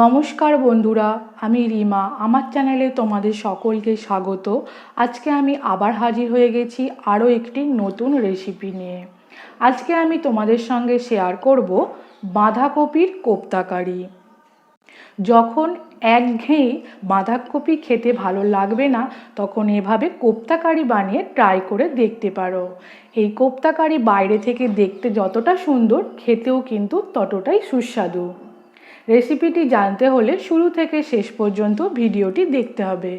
নমস্কার বন্ধুরা, আমি রিমা। আমার চ্যানেলে তোমাদের সকলকে স্বাগত। আজকে আমি আবার হাজির হয়ে গেছি আরও একটি নতুন রেসিপি নিয়ে। আজকে আমি তোমাদের সঙ্গে শেয়ার করব বাঁধাকপির কোপ্তাকারি যখন একঘেয়ে বাঁধাকপি খেতে ভালো লাগবে না, তখন এভাবে কোপ্তাকারি বানিয়ে ট্রাই করে দেখতে পারো। এই কোপ্তাকারি বাইরে থেকে দেখতে যতটা সুন্দর, খেতেও কিন্তু ততটাই সুস্বাদু। রেসিপিটি জানতে হলে শুরু থেকে শেষ পর্যন্ত ভিডিওটি দেখতে হবে।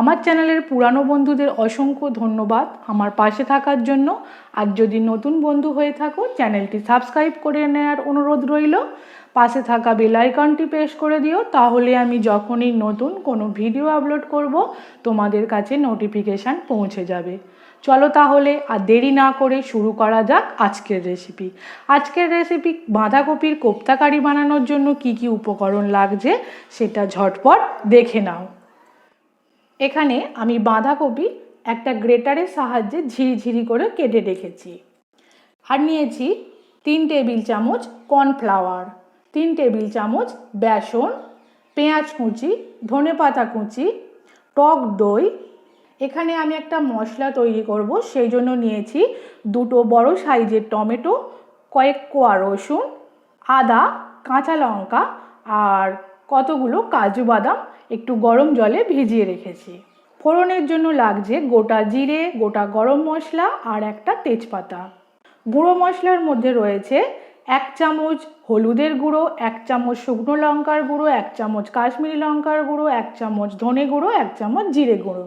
আমার চ্যানেলের পুরানো বন্ধুদের অসংখ্য ধন্যবাদ। আমার পাশে থাকার জন্য আর যদি নতুন বন্ধু হয়ে থাকো, চ্যানেলটি সাবস্ক্রাইব করে নেওয়ার অনুরোধ রইল। পাশে থাকা বেল আইকনটি প্রেস করে দিও, তাহলে আমি যখনই নতুন কোনো ভিডিও আপলোড করব, তোমাদের কাছে নোটিফিকেশান পৌঁছে যাবে। চলো তাহলে আর দেরি না করে শুরু করা যাক আজকের রেসিপি আজকের রেসিপি বাঁধাকপির কোপ্তাকারি বানানোর জন্য কি কি উপকরণ লাগছে সেটা ঝটপট দেখে নাও। এখানে আমি বাঁধাকপি একটা গ্রেটারের সাহায্যে ঝিরিঝিরি করে কেটে রেখেছি। আর নিয়েছি তিন টেবিল চামচ কর্নফ্লাওয়ার, তিন টেবিল চামচ বেসন, পেঁয়াজ কুচি ধনে পাতা কুচি, টক দই এখানে আমি একটা মশলা তৈরি করব, সেই জন্য নিয়েছি দুটো বড় সাইজের টমেটো, কয়েক কোয়া রসুন, আদা, কাঁচা লঙ্কা আর কতগুলো কাজু বাদাম একটু গরম জলে ভিজিয়ে রেখেছি। ফোড়নের জন্য লাগছে গোটা জিরে, গোটা গরম মশলা আর একটা তেজপাতা। গুঁড়ো মশলার মধ্যে রয়েছে এক চামচ হলুদের গুঁড়ো, এক চামচ শুকনো লঙ্কার গুঁড়ো, এক চামচ কাশ্মীরি লঙ্কার গুঁড়ো, এক চামচ ধনে গুঁড়ো, এক চামচ জিরে গুঁড়ো।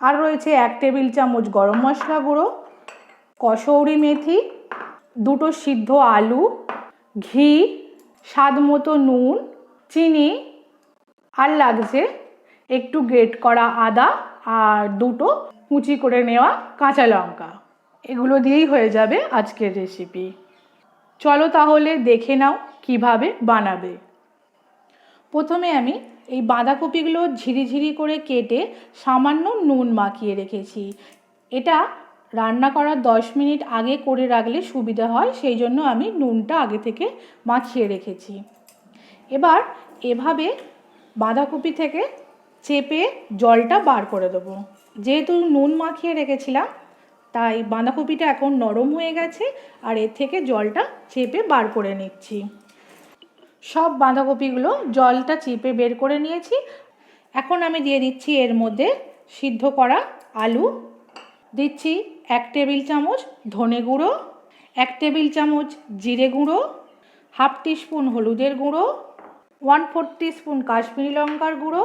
আর রয়েছে এক টেবিল চামচ গরম মশলা গুঁড়ো, কসৌরি মেথি, দুটো সিদ্ধ আলু, ঘি, স্বাদ মতো নুন, চিনি আর লাগছে একটু গ্রেট করা আদা আর দুটো কুচি করে নেওয়া কাঁচা লঙ্কা। এগুলো দিয়েই হয়ে যাবে আজকের রেসিপি চলো তাহলে দেখে নাও কীভাবে বানাবে। প্রথমে আমি এই বাঁধাকপিগুলো ঝিরিঝিরি করে কেটে সামান্য নুন মাখিয়ে রেখেছি। এটা রান্না করার দশ মিনিট আগে করে রাখলে সুবিধা হয়, সেই জন্য আমি নুনটা আগে থেকে মাখিয়ে রেখেছি। এবার এভাবে বাঁধাকপি থেকে চেপে জলটা বার করে দেবো। যেহেতু নুন মাখিয়ে রেখেছিলাম, তাই বাঁধাকপিটা এখন নরম হয়ে গেছে আর এর থেকে জলটা চেপে বার করে নিচ্ছি। সব বাঁধাকপিগুলো জলটা চিপে বের করে নিয়েছি। এখন আমি দিয়ে দিচ্ছি এর মধ্যে সিদ্ধ করা আলু। দিচ্ছি এক টেবিল চামচ ধনে গুঁড়ো, এক টেবিল চামচ জিরে গুঁড়ো, হাফ টিস্পুন হলুদের গুঁড়ো, ওয়ান ফোর স্পুন কাশ্মীরি লঙ্কার গুঁড়ো,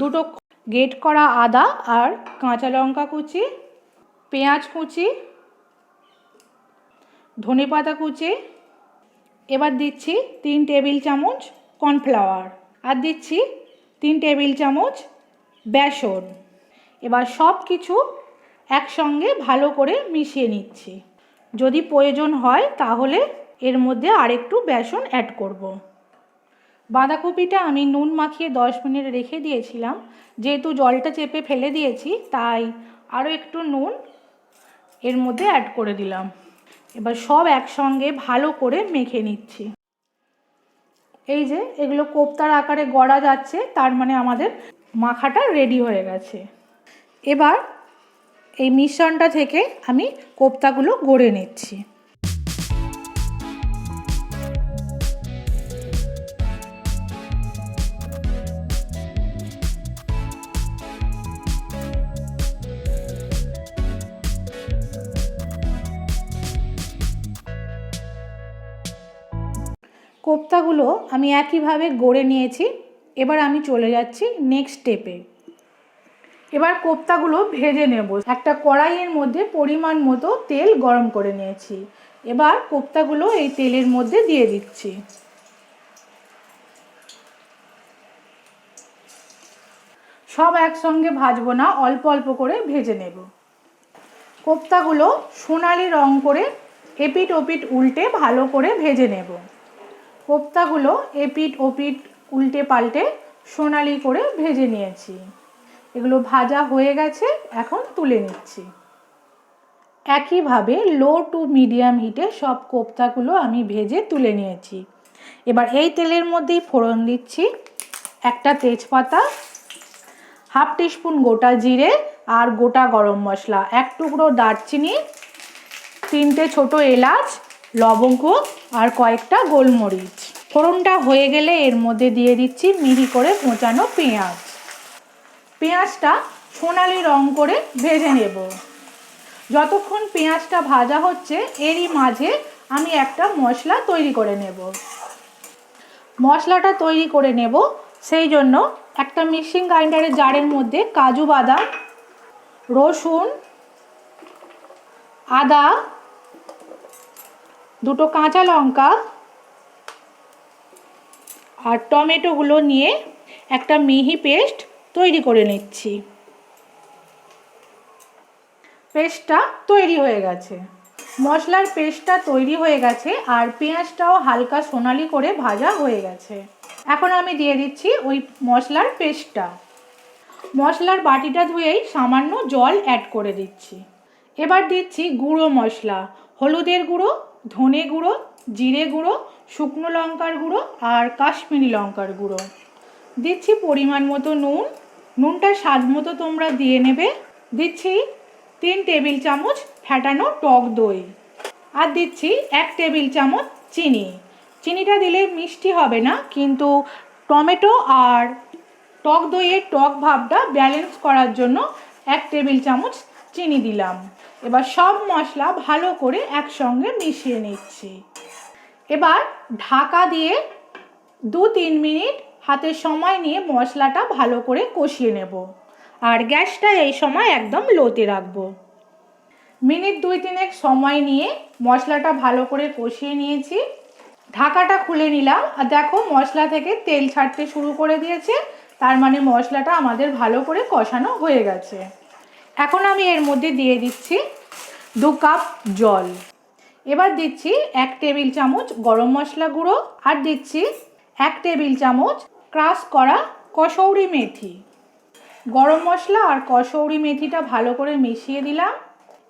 দুটো গেট করা আদা আর কাঁচা লঙ্কা কুচি, পেঁয়াজ কুচি, ধনে পাতা কুচি এবার দিচ্ছি তিন টেবিল চামচ কর্নফ্লাওয়ার আর দিচ্ছি তিন টেবিল চামচ বেসন। এবার সব কিছু একসঙ্গে ভালো করে মিশিয়ে নিচ্ছি। যদি প্রয়োজন হয় তাহলে এর মধ্যে আরেকটু বেসন অ্যাড করব। বাঁধাকপিটা আমি নুন মাখিয়ে দশ মিনিট রেখে দিয়েছিলাম। যেহেতু জলটা চেপে ফেলে দিয়েছি, তাই আরও একটু নুন এর মধ্যে অ্যাড করে দিলাম। এবার সব একসঙ্গে ভালো করে মেখে নিচ্ছি। এই যে, এগুলো কোপ্তার আকারে গড়া যাচ্ছে, তার মানে আমাদের মাখাটা রেডি হয়ে গেছে। এবার এই মিশ্রণটা থেকে আমি কোপ্তাগুলো গড়ে নিচ্ছি। কোপ্তাগুলো আমি একইভাবে গড়ে নিয়েছি, এবার আমি চলে যাচ্ছি নেক্সট স্টেপে এবার কোপ্তাগুলো ভেজে নেব। একটা কড়াইয়ের মধ্যে পরিমাণ মতো তেল গরম করে নিয়েছি। এবার কোপ্তাগুলো এই তেলের মধ্যে দিয়ে দিচ্ছি। সব একসঙ্গে ভাজবো না, অল্প অল্প করে ভেজে নেব। কোপ্তাগুলো সোনালি রং করে এপিট ওপিট উল্টে ভালো করে ভেজে নেব। কোপ্তাগুলো এপিট ওপিট উল্টে পাল্টে সোনালি করে ভেজে নিয়েছি। এগুলো ভাজা হয়ে গেছে, এখন তুলে নিচ্ছি। একইভাবে লো টু মিডিয়াম হিটে সব কোপ্তাগুলো আমি ভেজে তুলে নিয়েছি। এবার এই তেলের মধ্যেই ফোড়ন দিচ্ছি একটা তেজপাতা, হাফ টিস্পুন গোটা জিরে আর গোটা গরম মশলা, এক টুকরো দারচিনি, তিনটে ছোট এলাচ লবঙ্গ আর কয়েকটা গোলমরিচ। ফোড়নটা হয়ে গেলে এর মধ্যে দিয়ে দিচ্ছি মিহি করে কোঁচানো পেঁয়াজ। পেঁয়াজটা সোনালি রং করে ভেজে নেব। যতক্ষণ পেঁয়াজটা ভাজা হচ্ছে, এরই মাঝে আমি একটা মশলা তৈরি করে নেব। মশলাটা তৈরি করে নেব, সেই জন্য একটা মিক্সিং গ্রাইন্ডারের জারের মধ্যে কাজু বাদাম, রসুন, আদা দুটো কাঁচা লঙ্কা আর টমেটোগুলো নিয়ে একটা মিহি পেস্ট তৈরি করে নিচ্ছি। পেস্টটা তৈরি হয়ে গেছে। মশলার পেস্টটা তৈরি হয়ে গেছে আর পেঁয়াজটাও হালকা সোনালি করে ভাজা হয়ে গেছে। এখন আমি দিয়ে দিচ্ছি ওই মশলার পেস্টটা। মশলার বাটিটা ধুয়েই সামান্য জল অ্যাড করে দিচ্ছি। এবার দিচ্ছি গুঁড়ো মশলা, হলুদের গুঁড়ো ধনে গুঁড়ো, জিরে গুঁড়ো, শুকনো লঙ্কার গুঁড়ো আর কাশ্মীরি লঙ্কার গুঁড়ো। দিচ্ছি পরিমাণ মতো নুন। নুনটা স্বাদ মতো তোমরা দিয়ে নেবে। দিচ্ছি তিন টেবিল চামচ ফ্যাটানো টক দই। আর দিচ্ছি এক টেবিল চামচ চিনি। চিনিটা দিলে মিষ্টি হবে না, কিন্তু টমেটো আর টক দইয়ের টক ভাবটা ব্যালেন্স করার জন্য এক টেবিল চামচ চিনি দিলাম। এবার সব মশলা ভালো করে একসঙ্গে মিশিয়ে নিচ্ছি। এবার ঢাকা দিয়ে দু তিন মিনিট হাতে সময় নিয়ে মশলাটা ভালো করে কষিয়ে নেব। আর গ্যাসটা এই সময় একদম লোতে রাখব। মিনিট দুই তিনেক সময় নিয়ে মশলাটা ভালো করে কষিয়ে নিয়েছি। ঢাকাটা খুলে নিলাম। আর দেখো মশলা থেকে তেল ছাড়তে শুরু করে দিয়েছে। তার মানে মশলাটা আমাদের ভালো করে কষানো হয়ে গেছে। এখন আমি এর মধ্যে দিয়ে দিচ্ছি দু কাপ জল। এবার দিচ্ছি এক টেবিল চামচ গরম মশলা গুঁড়ো আর দিচ্ছি এক টেবিল চামচ ক্রাশ করা কসৌরি মেথি। গরম মশলা আর কসৌরি মেথিটা ভালো করে মিশিয়ে দিলাম।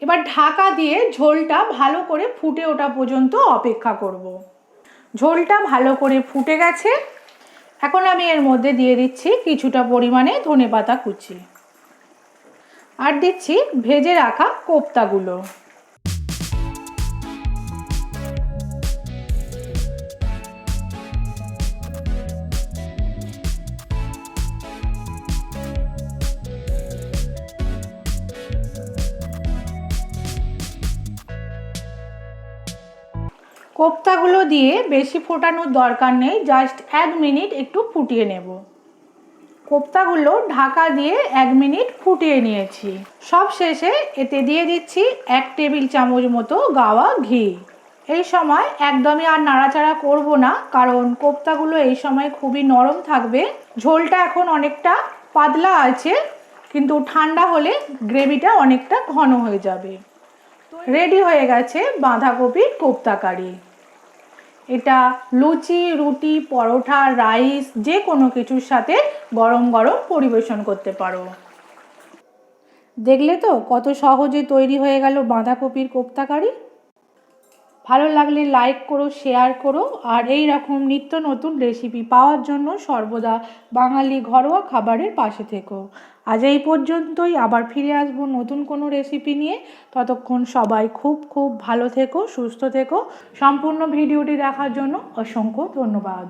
এবার ঢাকা দিয়ে ঝোলটা ভালো করে ফুটে ওঠা পর্যন্ত অপেক্ষা করব। ঝোলটা ভালো করে ফুটে গেছে। এখন আমি এর মধ্যে দিয়ে দিচ্ছি কিছুটা পরিমাণে ধনেপাতা কুচি। আর দিচ্ছি ভেজে রাখা কোপ্তাগুলো। কোপ্তাগুলো দিয়ে বেশি ফোটানোর দরকার নেই জাস্ট এক মিনিট একটু ফুটিয়ে নেব। কোপ্তাগুলো ঢাকা দিয়ে এক মিনিট ফুটিয়ে নিয়েছি। সব শেষে এতে দিয়ে দিচ্ছি এক টেবিল চামচ মতো গাওয়া ঘি। এই সময় একদমই আর নাড়াচাড়া করব না, কারণ কোপ্তাগুলো এই সময় খুবই নরম থাকবে। ঝোলটা এখন অনেকটা পাতলা আছে, কিন্তু ঠান্ডা হলে গ্রেভিটা অনেকটা ঘন হয়ে যাবে। রেডি হয়ে গেছে বাঁধাকপির কোপ্তা কারি এটা লুচি, রুটি, পরোটা, রাইস, যে কোনো কিছুর সাথে গরম গরম পরিবেশন করতে পারো। দেখলে তো কত সহজে তৈরি হয়ে গেল বাঁধাকপির কোপ্তা কারি ভালো লাগলে লাইক করো শেয়ার করো, আর এই রকম নিত্য নতুন রেসিপি পাওয়ার জন্য সর্বদা বাঙালি ঘরোয়া খাবারের পাশে থেকো। আজ এই পর্যন্তই, আবার ফিরে আসব নতুন কোনো রেসিপি নিয়ে। ততক্ষণ সবাই খুব খুব ভালো থেকো, সুস্থ থেকো। সম্পূর্ণ ভিডিওটি দেখার জন্য অসংখ্য ধন্যবাদ।